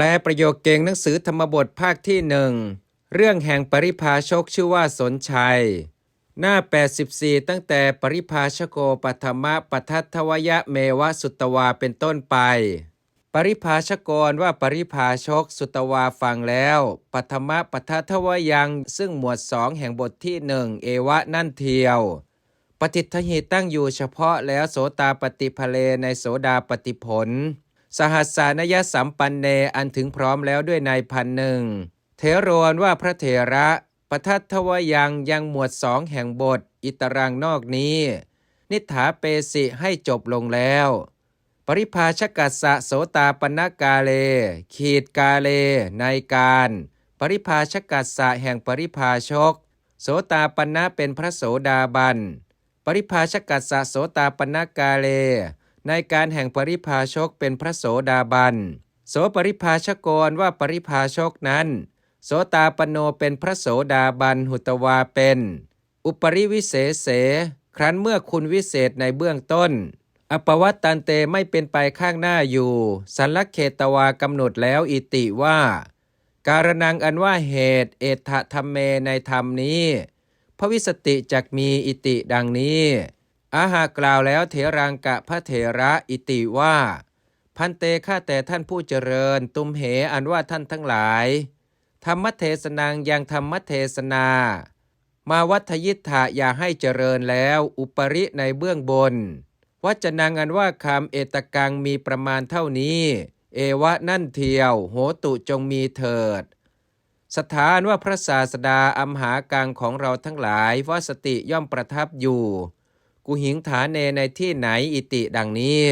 ลประโยคเก่งหนังสือธรรมบทภาคที่หนึ่งเรื่องแห่งปริพาชกชื่อว่าสนชัย หน้า 84 ตั้งแต่ปริพาชโกปัทมะปทัทวยะเมวะสุตวาเป็นต้นไป ปริพาชกรว่าปริพาชกสุตวาฟังแล้วปัทมะปทัทวยังซึ่งหมวดสองแห่งบทที่หนึ่งเอวะนั่นเทียว ปฏิทหิตตั้งอยู่เฉพาะแล้วโสตาปฏิภเลในโสดาปฏิผล สหัสานยสัมปันเนอันถึงพร้อมแล้วด้วยในพันหนึ่งเทโรนว่าพระเถระปทัททวยังยังหมวดสองแห่งบท อิตรังนอกนี้ นิถาเปสิให้จบลงแล้ว ปริภาชกัสสะโสตาปนกาเล ขีดกาเล ในการ ปริภาชกัสสะแห่งปริภาชก โสตาปนะเป็นพระโสดาบัน ปริภาชกัสสะโสตาปนกาเล ในการแห่งปริภาชกเป็นพระโสดาบัน โสปริภาชกรว่าปริภาชกนั้น โสตาปโนเป็นพระโสดาบันหุตวาเป็น อุปริวิเศษเส ครั้นเมื่อคุณวิเศษในเบื้องต้น อปวัตตันเตไม่เป็นไปข้างหน้าอยู่ สันลักเขตวากำหนดแล้วอิติว่า การนังอันว่าเหตุเอถธรรมเมในธรรมนี้พระวิสติจักมีอิติดังนี้ อาหากล่าวแล้วเถรังกะพระเถระอิติว่า พันเตข้าแต่ท่านผู้เจริญ ตุมเหอันว่าท่านทั้งหลาย ธรรมเทศนังยังธรรมเทศนา มาวัฏยิทธะอย่าให้เจริญแล้วอุปริในเบื้องบน วัจนังอันว่าคำเอตกังมีประมาณเท่านี้ เอวะนั่นเทียว โหตุจงมีเถิดสถานว่าพระศาสดาอัมหากังของเราทั้งหลายวสติย่อมประทับอยู่ กุหิงฐานเนในที่ไหนอิติดังนี้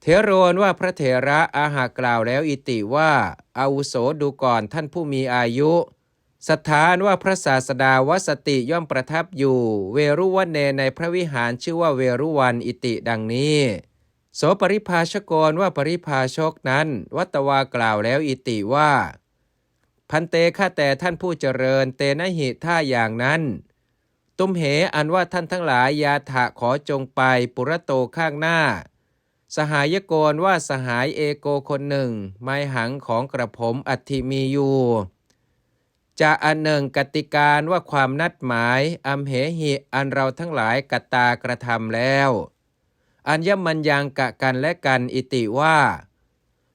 เทโรนว่าพระเถระอาหากล่าวแล้วอิติว่าอาวุโสดูก่อนท่านผู้มีอายุสถานว่าพระศาสดาวสติย่อมประทับอยู่ เวรุวันเนในพระวิหารชื่อว่าเวรุวันอิติดังนี้ โสปริภาชกรว่าปริภาชกนั้น วัตวากล่าวแล้วอิติว่า พันเตข้าแต่ท่านผู้เจริญเตนะหิท่าอย่างนั้น ตุมเห อันว่าท่านทั้งหลายยาถะขอจงไปปุระโตข้างหน้า สหายโกรว่าสหายเอโกคนหนึ่ง ไม้หังของกระผมอัติมีอยู่จะอันหนึ่งกติการว่าความนัดหมายอัมเหหิอันเราทั้งหลายกตากระทำแล้ว อัญญมัญยังกะกันและกันอิติว่า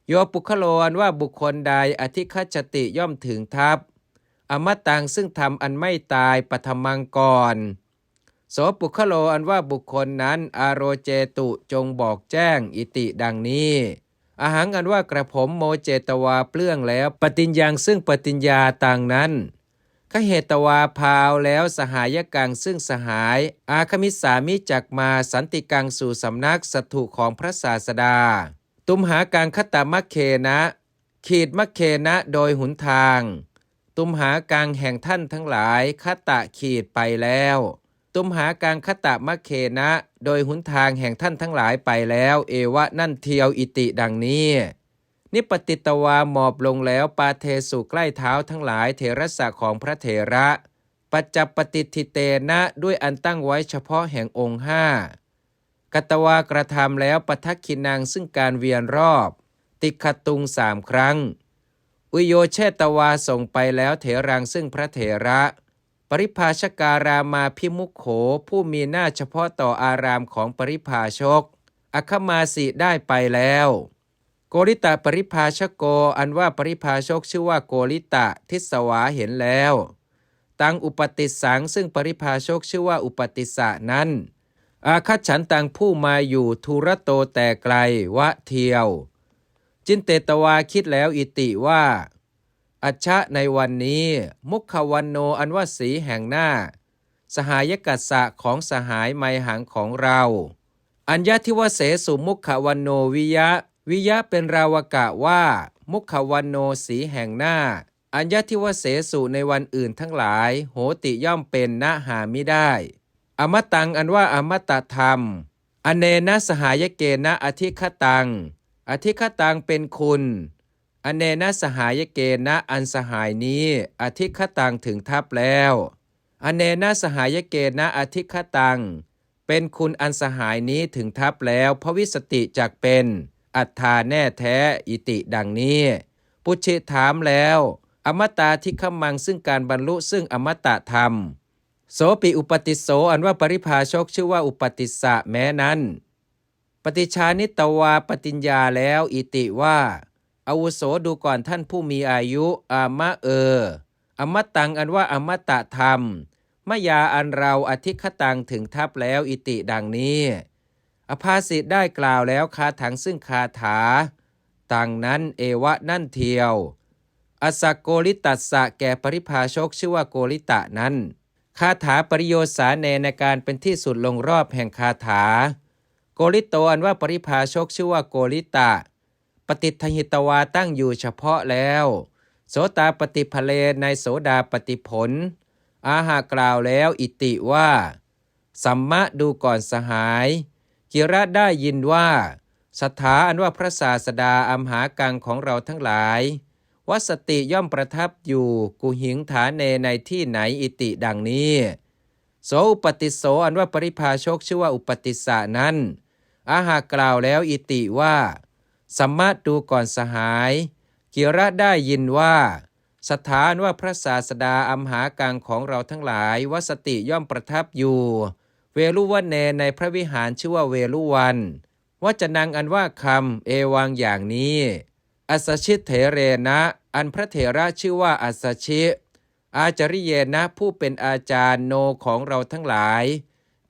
โยปุคโลนว่าบุคคลใดอธิคัจจติย่อมถึงทัพ อมตังซึ่งทำอันไม่ตายปฐมังก่อน โสปุคโลอันว่าบุคคลนั้น อารโรเจตุจงบอกแจ้งอิติดังนี้อาหังอันว่ากระผมโมเจตวาเปลื้องแล้ว ปฏิญญังซึ่งปฏิญญาต่างนั้นขเหตวาพาวแล้วสหายกังซึ่งสหาย อาคมิสามิจักมาสันติกังสู่สำนักสัตถุของพระศาสดา ตุมหากังคตามัคเคนะ ขีดมัคเคนะโดยหุนทาง ตุมหากังแห่งท่านทั้งหลายคตะขีดไปแล้ว ตุมหากังคตะมัคเคนะ โดยหุนทางแห่งท่านทั้งหลายไปแล้ว เอวะนั่นเทียวอิติดังนี้นิปติตวาหมอบลงแล้วปาเทสุใกล้เท้าทั้งหลายเถรสะของพระเถระ ปัจจปฏิทิเตนะด้วยอันตั้งไว้เฉพาะแห่งองค์ห้ากัตวากระทำแล้วปทักขินังซึ่งการเวียนรอบ ติขตุงสามครั้ง อุโยเชตวาส่งไปแล้วเถรังซึ่งพระเถระ ปริภาชการามาพิมุขโขผู้มีหน้าเฉพาะต่ออารามของปริภาชก อคมาสิได้ไปแล้ว โกริตะปริภาชโกอันว่าปริภาชกชื่อว่าโกริตะทิสวาเห็นแล้ว ตังอุปติสังซึ่งปริภาชกชื่อว่าอุปติสะนั้นอาคัจฉันตังผู้มาอยู่ทุระโตแต่ไกลวะเทียว จินเตตวาคิดแล้วอิติว่า อัชชะในวันนี้ มุขวันโนอันว่าสีแห่งหน้า สหายกัสสะของสหายไมหังของเรา อัญญาทิวเสสุมุขวันโนวิยะ วิยะเป็นราวกะว่า มุขวันโนสีแห่งหน้า อัญญาทิวเสสุในวันอื่นทั้งหลาย โหติย่อมเป็นนะหามิได้ อมตังอันว่าอมตะธรรม อเนนะสหายเกนะอธิคตัง อธิคตังเป็นคุณ อเนนะสหายเกณนะอันสหายนี้ อธิคตังถึงทัพแล้ว อเนนะสหายเกณนะอธิคตัง เป็นคุณอันสหายนี้ถึงทัพแล้วพระวิสติจักเป็น อัฏฐาแน่แท้อิติดังนี้ ปุชิถามแล้ว อมตะที่ขมังซึ่งการบรรลุซึ่งอมตะธรรม โสปิอุปติโสอันว่าปริภาชกชื่อว่าอุปติสะแม้นั้น ฏิชานิตวาปฏิญญาแล้วอิติว่าอาวุโสดูก่อนท่านผู้มีอายุอามะเอออมตังอันว่าอมตะธรรมมายาอันเราอธิคตังถึงทับแล้วอิติดังนี้ อภาสิทธิ์ได้กล่าวแล้วคาถังซึ่งคาถาต่างนั้นเอวะนั่นเทียว อสกโกริตัสสะแก่ปริภาชกชื่อว่าโกริตะนั้น คาถาปริโยสาเนในการเป็นที่สุดลงรอบแห่งคาถา โกริโตอันว่าปริภาชกชื่อว่าโกริตะ ปฏิทหิตวาตั้งอยู่เฉพาะแล้ว โสตาปฏิภเลในโสดาปฏิผล อาหากล่าวแล้วอิติว่าสัมมะดูก่อนสหาย กิระได้ยินว่า สถาอันว่าพระศาสดาอัมหากังของเราทั้งหลาย วัสติย่อมประทับอยู่กุหิงฐานเนในที่ไหนอิติดังนี้ โสอุปติโสอันว่าปริภาชกชื่อว่าอุปติสสะนั้น อาหากล่าวแล้วอิติว่า สัมมาดูก่อนสหาย กิระได้ยินว่า สถานว่าพระศาสดาอัมหากังของเราทั้งหลายวสติย่อมประทับอยู่ เวลุวันเนในพระวิหารชื่อว่าเวลุวันว่าจะนางอันว่าคำเอวังอย่างนี้ อัสชิตเถเรนะ อันพระเถระชื่อว่าอัสชิ อาจาริเยนะผู้เป็นอาจารย์โนของเราทั้งหลาย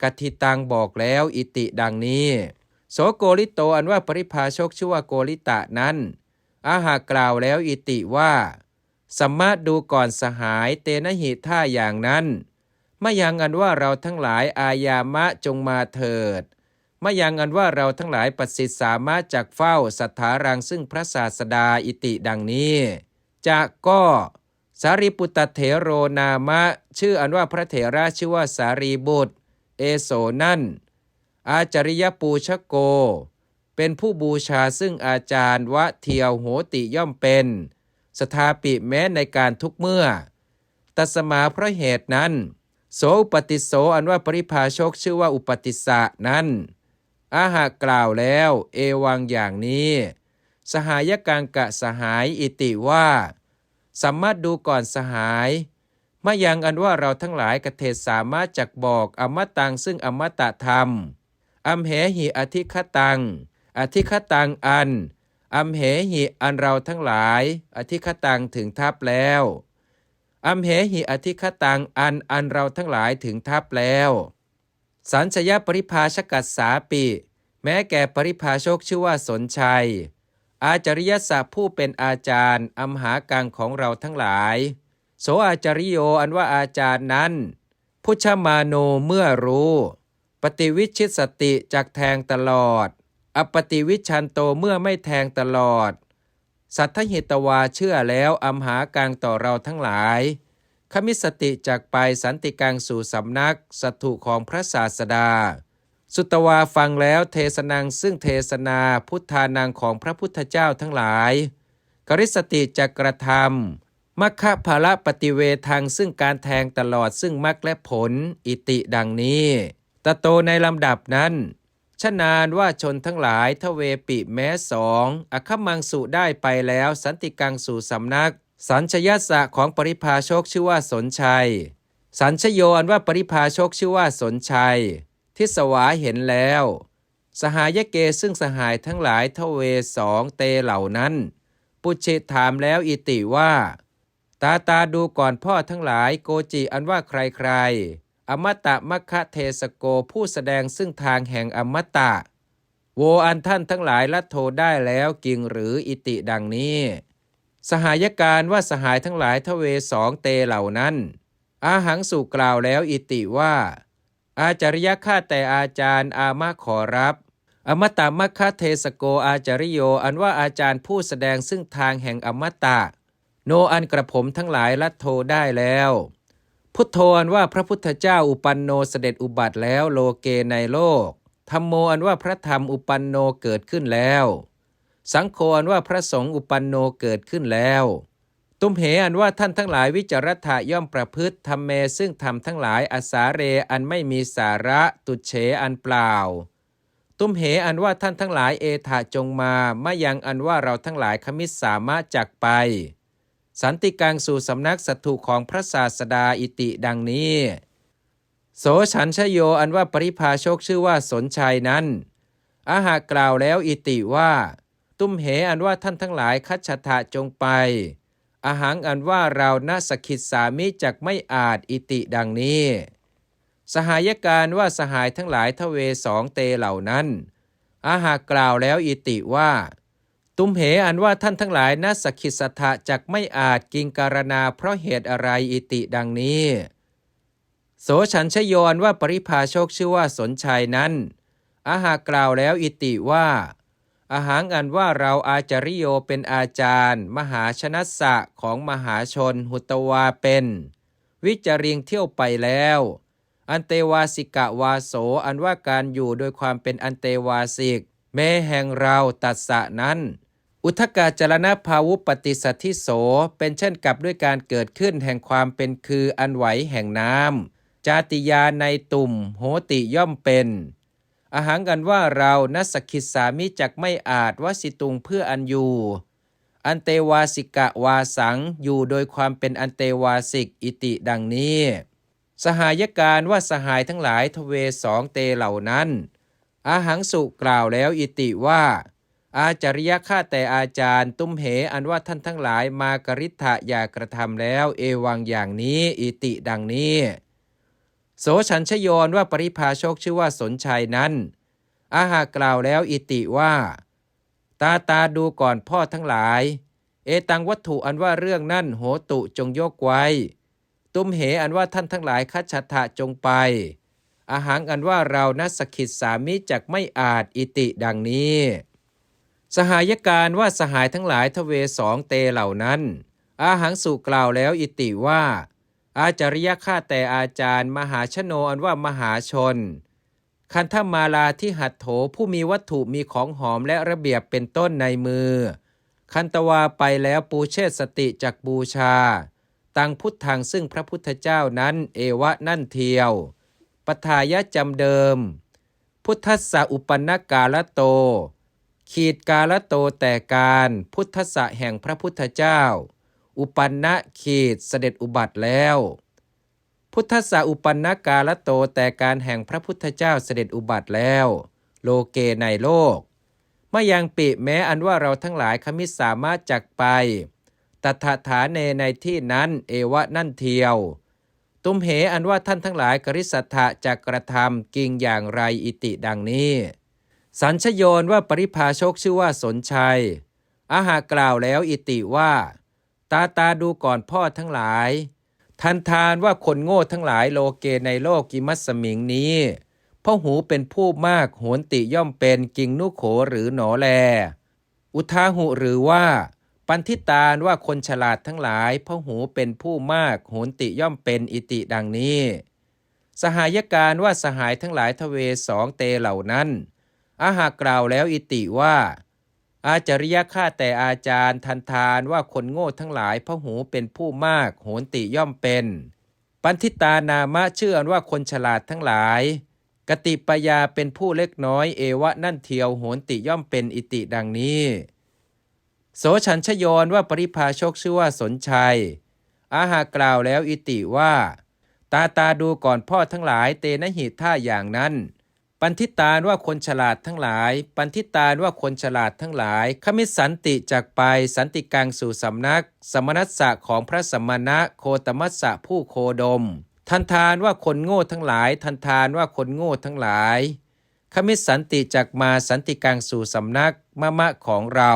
กติตังบอกแล้วอิติดังนี้ โสโกริโตอันว่าปริภาชกชื่อว่าโกริตะนั้น อาหากล่าวแล้วอิติว่าสัมมาดูก่อนสหายเตนะหิท่าอย่างนั้นมายังอันว่าเราทั้งหลายอายามะจงมาเถิดมายังอันว่าเราทั้งหลายประสิสามารถจากเฝ้าสัทธารังซึ่งพระศาสดาอิติดังนี้จากก็สารีปุตตเถโรนามะ ชื่ออันว่าพระเถระชื่อว่าสารีบุตร เอโสนั่น อาจาริยปูชโก เป็นผู้บูชาซึ่งอาจารย์วะเทียวโหติย่อมเป็น สถาปิแม้ในการทุกเมื่อ ตัสมาเพราะเหตุนั้น โสอุปติโสอันว่าปริภาชกชื่อว่าอุปติสสะนั้น อาหากล่าวแล้ว เอวังอย่างนี้ สหายกังกะสหายอิติว่าสัมมาดูก่อนสหายมายังอันว่าเราทั้งหลายกเทศสามารถจักบอกอมตังซึ่งอมตะธรรม อัมเหหิอธิคตัง อธิคตังอัน อัมเหหิอันเราทั้งหลาย อธิคตังถึงทับแล้ว อัมเหหิอธิคตังอันอันเราทั้งหลายถึงทับแล้ว สัญชยปริภาชกัสสาปิ แม้แก่ปริภาชกชื่อว่าสนชัย อาจริยศัพท์ผู้เป็นอาจารย์อัมหากังของเราทั้งหลาย โสอาจริโยอันว่าอาจารย์นั้น พุชมาโนเมื่อรู้ ปฏิวิชิตสติจากแทงตลอด อปฏิวิชันโตเมื่อไม่แทงตลอด สัทธหิตวาเชื่อแล้วอัมหากังต่อเราทั้งหลายขมิสติจากไปสันติกังสู่สำนักสัตุของพระศาสดา สุตวาฟังแล้วเทศนังซึ่งเทศนาพุทธานังของพระพุทธเจ้าทั้งหลาย กริสติจะกกระทำมัคคะภาระปฏิเวทางซึ่งการแทงตลอดซึ่งมรรคและผลอิติดังนี้ ตโตในลำดับนั้นชนานว่าชนทั้งหลายทเวปิแม้สองอคมังสุได้ไปแล้ว สันติกังสู่สำนัก สัญชยสะของปริพาชกชื่อว่าสนชัย สัญชโยอันว่าปริพาชกชื่อว่าสนชัย ทิสวาเห็นแล้ว สหายเกซึ่งสหายทั้งหลายทเวสองเตเหล่านั้น ปุชิถามแล้วอิติว่า ตาตาดูก่อนพ่อทั้งหลายโกจิอันว่าใครใคร อมตะมัคคะเทสโกผู้แสดงซึ่งทางแห่งอมตะ โวอันท่านทั้งหลายละโทได้แล้วกิงหรืออิติดังนี้ สหายการว่าสหายทั้งหลายทเวสองเตเหล่านั้น อาหังสุกล่าวแล้วอิติว่า อาจาริยข้าแต่อาจารย์อามาขอรับ อมตะมัคคเทสโกอาจาริโยอันว่าอาจารย์ผู้แสดงซึ่งทางแห่งอมตะ โนอันกระผมทั้งหลายละโทได้แล้ว พุทโธอันว่าพระพุทธเจ้าอุปันโนเสด็จอุบัติแล้วโลเกในโลกธรรมโมอันว่าพระธรรมอุปันโนเกิดขึ้นแล้ว สังโฆอันว่าพระสงฆ์อุปันโนเกิดขึ้นแล้ว ตุมเหอันว่าท่านทั้งหลายวิจารถะย่อมประพฤติทำเมซึ่งทำทั้งหลายอาสาเรอันไม่มีสาระตุเฉอันเปล่า ตุมเหอันว่าท่านทั้งหลายเอถาจงมามายังอันว่าเราทั้งหลายขมิตสามารถจักไป สันติกังสู่สำนักสัตถุของพระศาสดาอิติดังนี้ โสฉันชโยอันว่าปริพาโชกชื่อว่าสนชัยนั้น อาหากกล่าวแล้วอิติว่า ตุ้มเหอันว่าท่านทั้งหลายคัจฉทะจงไป อาหังอันว่าเรานาสกิดสามิจักไม่อาจอิติดังนี้ สหายการว่าสหายทั้งหลายทเวสองเตเหล่านั้น อาหากล่าวแล้วอิติว่า ตุมเหอันว่าท่านทั้งหลายนาสกิสัทธะจักไม่อาจกิงการนาเพราะเหตุอะไรอิติดังนี้ โสฉันชยอนว่าปริพาโชคชื่อว่าสนชัยนั้น อาหากกล่าวแล้วอิติว่า อาหารอันว่าเราอาจาริโยเป็นอาจารย์ มหาชนัสะของมหาชนหุตวาเป็น วิจาริงเที่ยวไปแล้ว อันเตวาสิกะวาโสอันว่าการอยู่โดยความเป็นอันเตวาสิกแม้แห่งเราตัดสะนั้น อุทกาจรณภาวุปฏิสัทธิโส เป็นเช่นกับด้วยการเกิดขึ้นแห่งความเป็นคืออันไหวแห่งน้ำจาติยาในตุ่ม โหติย่อมเป็นอาหารกันว่าเรานัสกิสามิจักไม่อาจวสิตุงเพื่ออันอยู่ อันเตวาสิกะวาสังอยู่โดยความเป็นอันเตวาสิกอิติดังนี้ สหายการว่าสหายทั้งหลายทเวสองเตเหล่านั้น อาหังสุกล่าวแล้วอิติว่า อาจาริยข้าแต่อาจารย์ ตุ้มเหอันว่าท่านทั้งหลายมากริธะอย่ากระทำแล้ว เอวังอย่างนี้อิติดังนี้ โสฉันชโยนว่าปริพาโชคชื่อว่าสนชัยนั้น อาหากล่าวแล้วอิติว่า ตาตาดูก่อนพ่อทั้งหลาย เอตังวัตถุอันว่าเรื่องนั่นโหตุจงยกไว้ ตุ้มเหอันว่าท่านทั้งหลายคัจฉทะจงไปอาหารอันว่าเรานัสกิดสามิจักไม่อาจอิติดังนี้ สหายการว่าสหายทั้งหลายทเวสองเตเหล่านั้น อาหังสุกล่าวแล้วอิติว่า อาจริยข้าแต่อาจารย์มหาชโนอันว่ามหาชน คันธมาลาที่หัดโถผู้มีวัตถุมีของหอมและระเบียบเป็นต้นในมือ คันตวาไปแล้วปูเชษสติจากบูชา ตังพุทธังซึ่งพระพุทธเจ้านั้นเอวะนั่นเทียวปทายะจำเดิม พุทธสสะอุปนกาลโต ขีดกาลโตแต่การพุทธะแห่งพระพุทธเจ้า อุปันนะขีดเสด็จอุบัติแล้ว พุทธะอุปันนกาลโตแต่การแห่งพระพุทธเจ้าเสด็จอุบัติแล้ว โลเกในโลกมายังปิแม้อันว่าเราทั้งหลายขมิสามารถจักไปตัถฐานเนในที่นั้นเอวะนั่นเทียว ตุมเหอันว่าท่านทั้งหลายกริสัทธะจักกระทำกิ่งอย่างไรอิติดังนี้ สัญชโยนว่าปริพาชกชื่อว่าสนชัย อาหากล่าวแล้วอิติว่า ตาตาดูก่อนพ่อทั้งหลาย ทันทานว่าคนโง่ทั้งหลายโลเกในโลกกิมัสมิงนี้พ่อหูเป็นผู้มากโหนติย่อมเป็นกิงนุโขหรือหนอแล อุทาหุหรือว่า ปันทิตานว่าคนฉลาดทั้งหลายพ่อหูเป็นผู้มากโหนติย่อมเป็นอิติดังนี้ สหายการว่าสหายทั้งหลายทเวสองเตเหล่านั้น อาหากกล่าวแล้วอิติว่า อาจริยะข้าแต่อาจารย์ทันทานว่าคนโง่ทั้งหลายพระหูเป็นผู้มาก โหนติย่อมเป็น ปันทิตานามะเชื่อว่าคนฉลาดทั้งหลาย กติปยาเป็นผู้เล็กน้อยเอวะนั่นเทียวโหนติย่อมเป็นอิติดังนี้ โสฉันชยนว่าปริพาชกชื่อว่าสนชัย อาหากล่าวแล้วอิติว่า ตาตาดูก่อนพ่อทั้งหลายเตนะหิท่าอย่างนั้น ปันทิตานว่าคนฉลาดทั้งหลาย ปันทิตานว่าคนฉลาดทั้งหลาย ขมิสันติจากไป สันติกังสู่สำนัก สมณัสสะของพระสมณะ โคตมัสสะผู้โคดม ทันทานว่าคนโง่ทั้งหลาย ทันทานว่าคนโง่ทั้งหลาย ขมิสันติจากมา สันติกังสู่สำนัก มะมะของเรา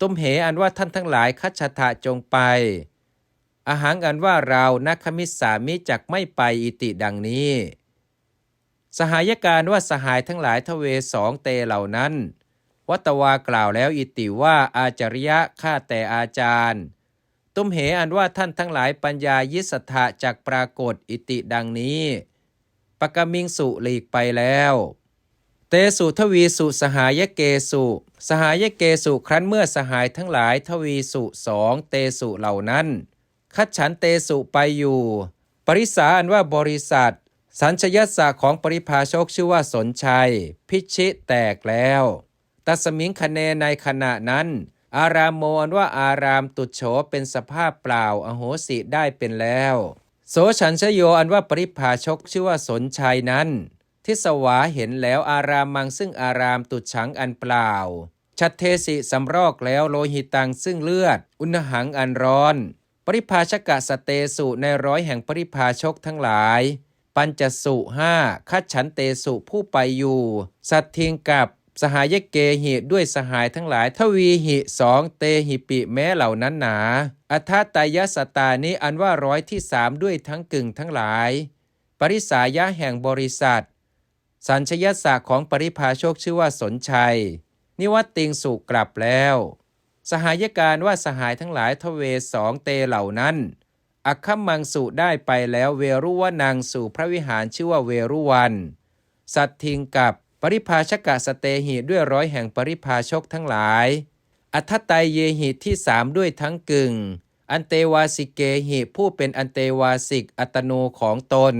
ตุมเหอันว่าท่านทั้งหลายคัจฉทะจงไป อาหารอันว่าเรานักขมิสามิจักไม่ไปอิติดังนี้ สหายการว่าสหายทั้งหลายทเวสองเตเหล่านั้น วัตวากล่าวแล้วอิติว่าอาจาริยะข้าแต่อาจารย์ ตุ้มเหอันว่าท่านทั้งหลายปัญญายิสถะจากปรากฏอิติดังนี้ปกมิงสุหลีกไปแล้ว เตสุทวีสุสหายเกสุ สหายเกสุครั้นเมื่อสหายทั้งหลายทวีสุสองเตสุเหล่านั้น คัดฉันเตสุไปอยู่ ปริสาอันว่าบริษัท สัญชยสะของปริพาชกชื่อว่าสนชัย พิชิแตกแล้ว ตัสมิงคเนในขณะนั้น อารามโมอันว่าอารามตุโฉเป็นสภาพเปล่าอโหสิได้เป็นแล้ว โสฉันชโยอันว่าปริพาชกชื่อว่าสนชัยนั้น ทิสวาเห็นแล้วอารามมังซึ่งอารามตุฉังอันเปล่า ชัดเทสิสำรอกแล้วโลหิตังซึ่งเลือด อุณหังอันร้อน ปริภาชกะสเตสุในร้อยแห่งปริภาชกทั้งหลาย ปัญจสุห้าคัดฉันเตสุผู้ไปอยู่ สัตทิงกับสหายเกหิด้วยสหายทั้งหลาย ทวีหิสองเตหิปิแม้เหล่านั้นหนา อัฏฐตายสตานี้อันว่าร้อยที่สามด้วยทั้งกึ่งทั้งหลาย ปริสายะแห่งบริษัท สัญชยศาสของปริภาโชคชื่อว่าสนชัย นิวัตติงสุกลับแล้ว สหายการว่าสหายทั้งหลายทเวสองเตเหล่านั้น อัคคมังสุได้ไปแล้วเวรุวนางสู่พระวิหารชื่อว่าเวรุวัน สัตทิงกับปริภาชกะสเตหิด้วยร้อยแห่งปริภาชกทั้งหลาย อัทตไตยเยหิที่สามด้วยทั้งกึ่ง อันเตวาสิเกหิผู้เป็นอันเตวาสิกอัตโนของตน